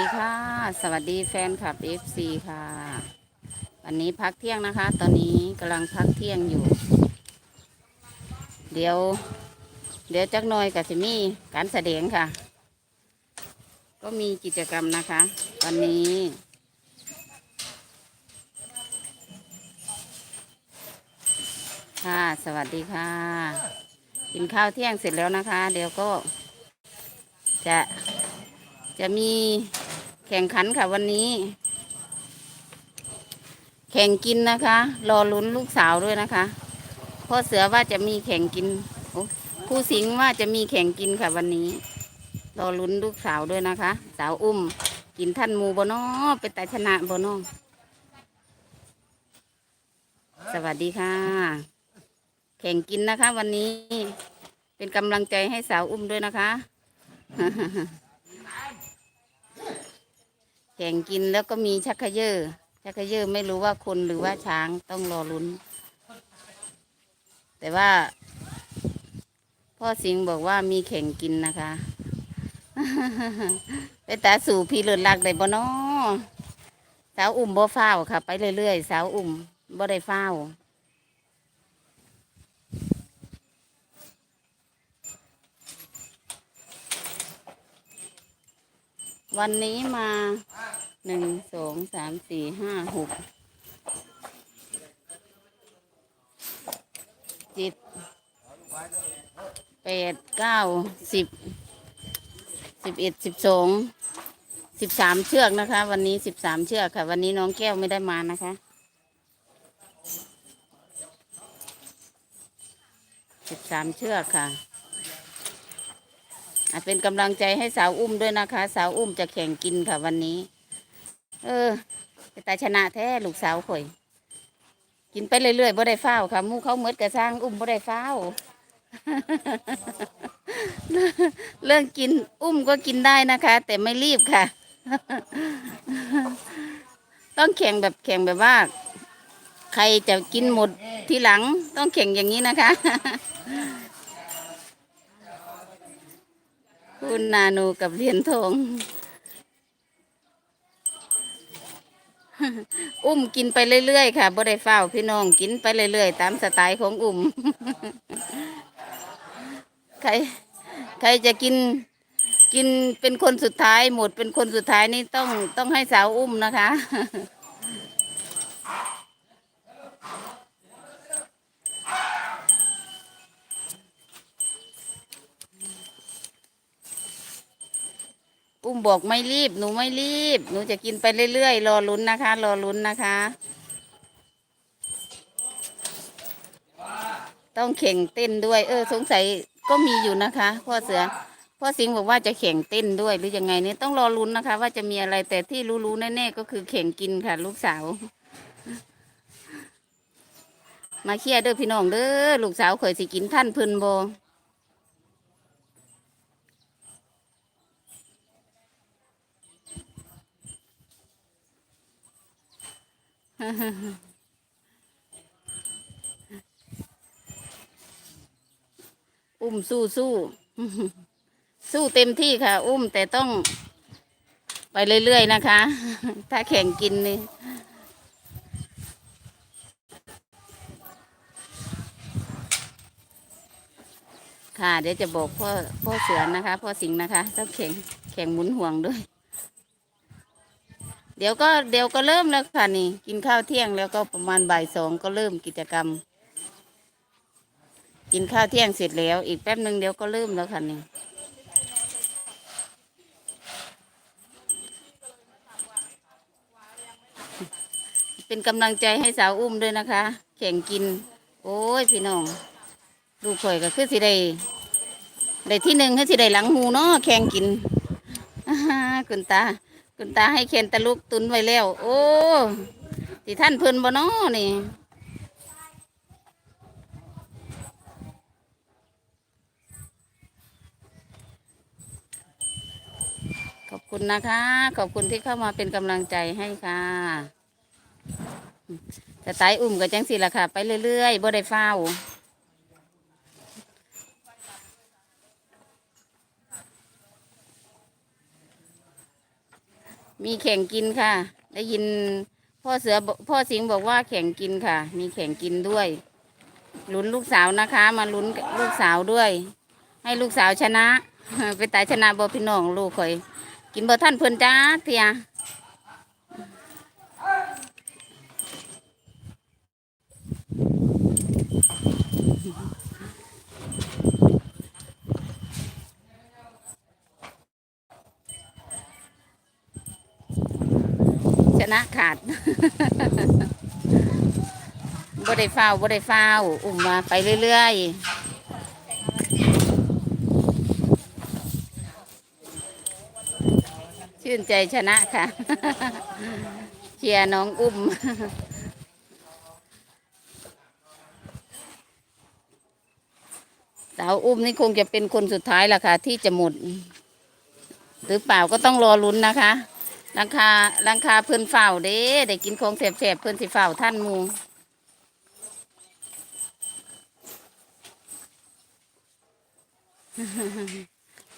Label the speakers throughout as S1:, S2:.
S1: ดีค่ะ สวัสดีแฟนคลับ FC ค่ะ วันนี้พักเที่ยงนะคะ ตอนนี้กำลังพักเที่ยงอยู่ เดี๋ยว เดี๋ยวจักหน่อยกับสิมีการแสดงค่ะ ก็มีกิจกรรมนะคะ วันนี้ค่ะ สวัสดีค่ะ กินข้าวเที่ยงเสร็จแล้วนะคะ เดี๋ยวก็จะจะมี แข่งขันค่ะวันนี้ แข่งกินนะคะ รอลุ้นลูกสาวด้วยนะคะพ่อเสือว่าจะมีแข่งกินโอ้ผู้สิงห์ว่าจะมีแข่งกินค่ะวันนี้ รอลุ้นลูกสาวด้วยนะคะ สาวอุ้ม กินท่านหมูบนอเป็นตาชนะบนอสวัสดีค่ะ แข่งกินนะคะ วันนี้ เป็นกำลังใจให้สาวอุ้มด้วยนะคะ แข่งกินแล้วก็มีชักขยอชักขยอไม่รู้ว่าคนหรือว่าช้างต้องรอลุ้น แต่ว่า พ่อสิงห์บอกว่ามีแข่งกินนะคะ ไปตาสู่พี่เลือดลักได้บ่นอสาวอุ่มบ่ฟ้าค่ะ ไปเรื่อยๆ สาวอุ่มบ่ได้ฟ้า วันนี้มาหนึ่งสองสามสี่ห้าหกเจ็ดแปดเก้าสิบสิบเอ็ดสิบสองสิบสามเชือกนะคะ วันนี้สิบสามเชือกค่ะ วันนี้น้องแก้วไม่ได้มานะคะสิบสามเชือกค่ะ เป็นกำลังใจให้สาวอุ้มด้วยนะคะ สาวอุ้มจะแข่งกินค่ะวันนี้ เออตาชนะแท้ลูกสาวข่อย กินไปเรื่อยๆบ่ได้ฟ้าวค่ะมู่เขาเมดกระช่างอุ้มบ่ได้ฟ้าวเรื่องกินอุ้มก็กินได้นะคะ แต่ไม่รีบค่ะ ต้องแข่งแบบแข่งแบบว่า ใครจะกินหมดทีหลังต้องแข่งอย่างนี้นะคะ คุณนาโนกับเหรียญทอง อุ้มกินไปเรื่อยๆค่ะบ่ได้เฝ้าพี่น้องกินไปเรื่อยๆ ตามสไตล์ของอุ้ม ใคร ใครจะกินกินเป็นคนสุดท้าย หมดเป็นคนสุดท้ายนี่ต้องต้องให้สาวอุ้มนะคะ อุ้มบอกไม่รีบ หนูไม่รีบ หนูจะกินไปเรื่อยๆ รอลุ้นนะคะ รอลุ้นนะคะ ต้องแข่งเต้นด้วย เออ สงสัยก็มีอยู่นะคะพ่อเสือพ่อสิงห์บอกว่าจะแข่งเต้นด้วยหรือยังไงเนี่ยต้องรอลุ้นนะคะ ว่าจะมีอะไรแต่ที่รู้ๆแน่ๆก็คือแข่งกินค่ะ ลูกสาว มาเคลียร์เด้อพี่น้องเด้อลูกสาวเคยสิกินท่านเพิ่นโบ อุ้มสู้สู้สู้เต็มที่ค่ะ อุ้มแต่ต้อง ไปเรื่อย ๆ นะคะ ถ้าแข่งกินนี่ค่ะ เดี๋ยวจะบอกพ่อพ่อเสือนะคะ พ่อสิงห์นะคะ ต้องแข่งแข่งหมุนห่วงด้วย เดี๋ยวก็เดี๋ยวก็เริ่มแล้วค่ะนี่ กินข้าวเที่ยงแล้วก็ประมาณบ่ายสองก็เริ่มกิจกรรม กินข้าวเที่ยงเสร็จแล้ว อีกแป๊บหนึ่งเดี๋ยวก็เริ่มแล้วค่ะนี่เป็นกำลังใจให้สาวอุ้มด้วยนะคะ แข่งกิน โอ้ยพี่น้องลูกข่อยก็คือสิได้ได้ที่หนึ่งคือสิได้หลังหูเนาะแข่งกินอ่าคุณตา คุณตาให้เคนตะลุกตุนไว้แล้ว โอ้ที่ท่านเพิ่นบ่เนาะนี่ขอบคุณนะคะ ขอบคุณที่เข้ามาเป็นกำลังใจให้ค่ะแต่ตายอุ่มกับจังสิล่ะค่ะ ไปเรื่อยๆบ่ได้เฝ้า มีแข่งกินค่ะ ได้ยินพ่อเสือพ่อสิงห์บอกว่าแข่งกินค่ะ มีแข่งกินด้วยลุ้นลูกสาวนะคะ มาลุ้นลูกสาวด้วย ให้ลูกสาวชนะ ไปตายชนะบอพี่น้องลูกข่อย กินบ่ท่านเพื่อนจ้าเทีย นะขาดบ่ได้ฟ้าวบ่ได้ฟ้าวอุ้มมาไปเรื่อยๆ ชื่นใจชนะค่ะเชียร์น้องอุ้มสาวอุ้มนี่คงจะเป็นคนสุดท้ายละค่ะ ที่จะหมด หรือเปล่าก็ต้องรอลุ้นนะคะ รังคารังคาเพื่อนเฝ้าเด้ได้กินของแสบๆเพื่อนสิเฝ้าท่านมู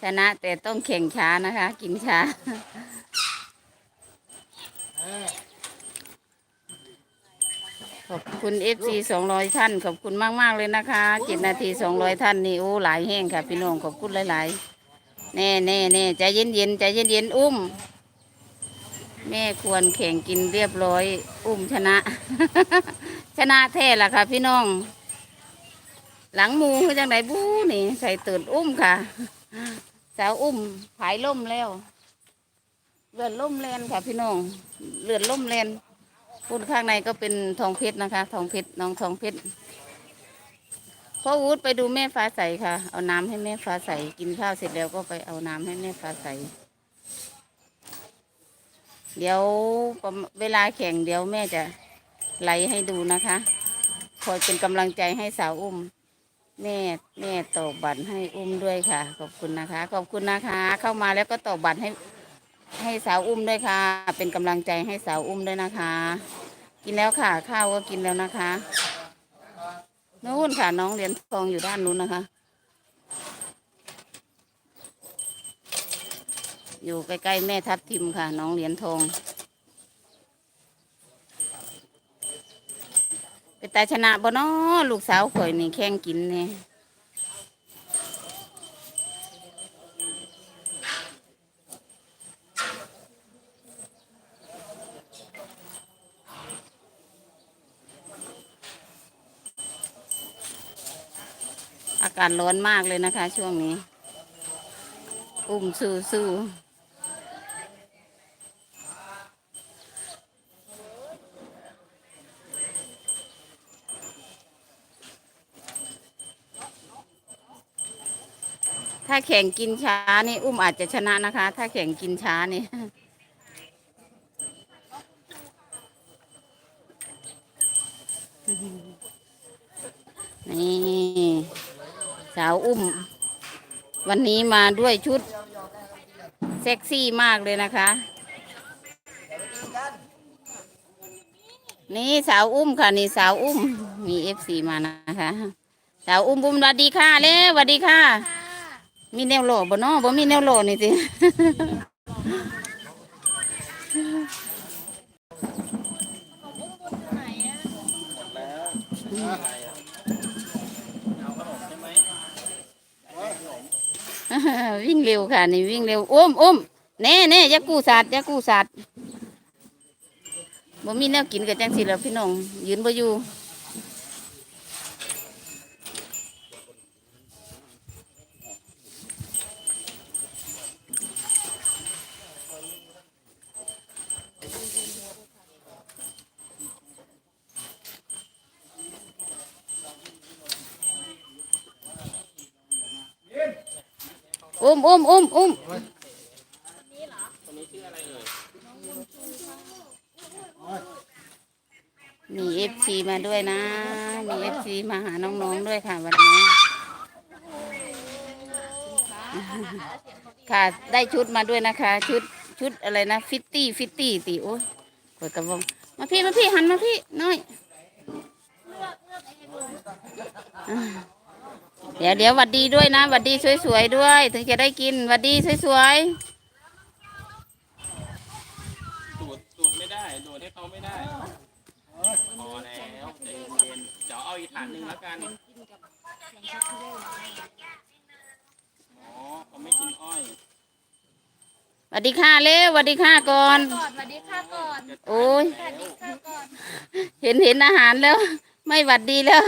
S1: ชนะแต่ต้องแข่งช้านะคะ กินช้าขอบคุณเอฟซีสองร้อยท่าน ขอบคุณมากมากๆเลยนะคะเจ็ดนาทีสองร้อยท่านนี่โอ้หลายแห้งค่ะ พี่น้องขอบคุณหลาย ๆ แน่แน่แน่ใจเย็นเย็นใจเย็นเย็นอุ้ม แม่ควรแข่งกินเรียบร้อย อุ้มชนะ ชนะแท้ละค่ะ พี่น้อง หลังมูคือจังไดบูนี่ ใส่ตื่นอุ้มค่ะ สาวอุ้มผายล่มแล้วเลือดล่มแลนค่ะ พี่น้องเลือดล่มแลนพูดข้างในก็เป็นทองเพชรนะคะ ทองเพชรน้องทองเพชรพ่อวูดไปดูแม่ฟ้าใสค่ะ เอาน้ำให้แม่ฟ้าใสกินข้าวเสร็จแล้วก็ไปเอาน้ำให้แม่ฟ้าใส เดี๋ยวเวลาแข่งเดี๋ยวแม่จะไลให้ดูนะคะคอยเป็นกำลังใจให้สาวอุ้ม แม่แม่ตอกบัตรให้อุ้มด้วยค่ะ ขอบคุณนะคะ ขอบคุณนะคะ เข้ามาแล้วก็ตอกบัตรให้ให้สาวอุ้มด้วยค่ะ เป็นกำลังใจให้สาวอุ้มด้วยนะคะ กินแล้วค่ะ ข้าวก็กินแล้วนะคะนู้นค่ะ น้องเหรียญทองอยู่ด้านนู้นนะคะ อยู่ใกล้ๆแม่ทับทิมค่ะ น้องเหรียญทองเป็นตาชนะบ่นาะลูกสาวข่อยนี่แข่งกินเนี่ยอากาศร้อนมากเลยนะคะ ช่วงนี้ อุ้มสู้สู้าแข่งกินช้านี่อุ้มอาจจะชนะนะคะ ถ้าแข่งกินช้านี่นี่ สาวอุ้ม วันนี้มาด้วยชุด เซ็กซี่มากเลยนะคะ นี่สาวอุ้มค่ะ นี่สาวอุ้ม มีเอฟซีมานะคะ สาวอุ้มบุ้มสวัสดีค่ะเร็วสวัสดีค่ะ มีแนวหล่อบ่เนาะบ่มีแนวหลนี่สิวิ่งเร็วค่ะนี่วิ่งเร็วอุ้มอุ้มแน่แน่ยากู้สัตว์ยากู้สัตว์บ่มีแนวกินกับจังสิแล้วพี่น้องยืนบ่อยู่ อุ้มอุ้มอุ้มอุ้มมีเอฟซีมาด้วยนะ มีเอฟซีมาหาน้องๆด้วยค่ะวันนี้ ค่ะได้ชุดมาด้วยนะคะ ชุดชุดอะไรนะ ฟิตตี้ฟิตตี้ตีโอ้ยกดกระวงมาพี่มาพี่หันมาพี่น้อย เดี๋ยวเดี๋ยวหวัดดีด้วยนะหวัดดีสวยๆด้วย ถึงจะได้กินหวัดดีสวย
S2: ให้เขาไม่ได้พอแล้วใจเย็นๆเดี๋ยวเอาอีกถาดหนึ่งแล้วกันอ๋อเขาไม่กินอ้อย
S1: สวัสดีค่ะเร็วสวัสดีค่ะก่อน
S3: ก่อนสวัสดีค่ะก่อน
S1: โอ้ย
S3: สวัสดีค่ะก่อน
S1: เห็นเห็นอาหารแล้ว ไม่หวัดดีแล้ว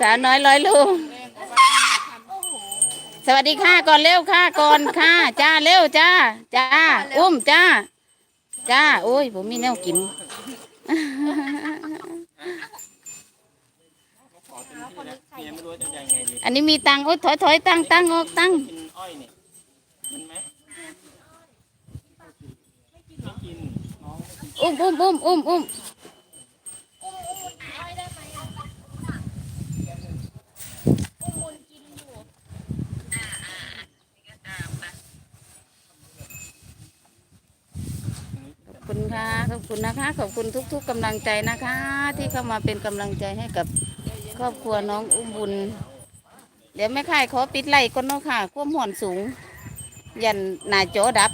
S1: สาวน้อยร้อยลูกสวัสดีค่ะก่อนเร็วค่ะก่อนค่ะ จ้าเร็วจ้า จ้า อุ้มจ้า จ้าโอ้ยผมมีแนวกิน
S2: ขอเต็มที่แล้วเมียไม่รู้จะยังไงดี
S1: อันนี้มีตังค์โอ้ยถอยถอยตั้งตั้งออกตั้ง
S2: กินอ้อยเนี่ยกินไหมไม่กินน้องไม่กิน
S1: อุ้มอุ้มอุ้มอุ้มอุ้ม
S3: อุ้มอุ้มอ้อยได้ไหมอะอุ้มมุนกินอยู่
S1: ขอบ ค่ะ ขอบคุณนะคะ ขอบคุณทุก ๆกำลังใจนะคะ ที่เข้ามาเป็นกำลังใจให้กับครอบครัวน้องอุ้มบุญ เดี๋ยวแม่ค่ายขอปิดไล่ก่อนเนาะค่ะความห่อนสูง ยันหน้าจดับ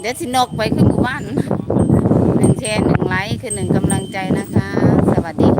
S1: เดี๋ยวสินกไปขึ้นหมู่บ้านหนึ่งแชร์หนึ่งไลค์คือหนึ่งกำลังใจนะคะ สวัสดีค่ะ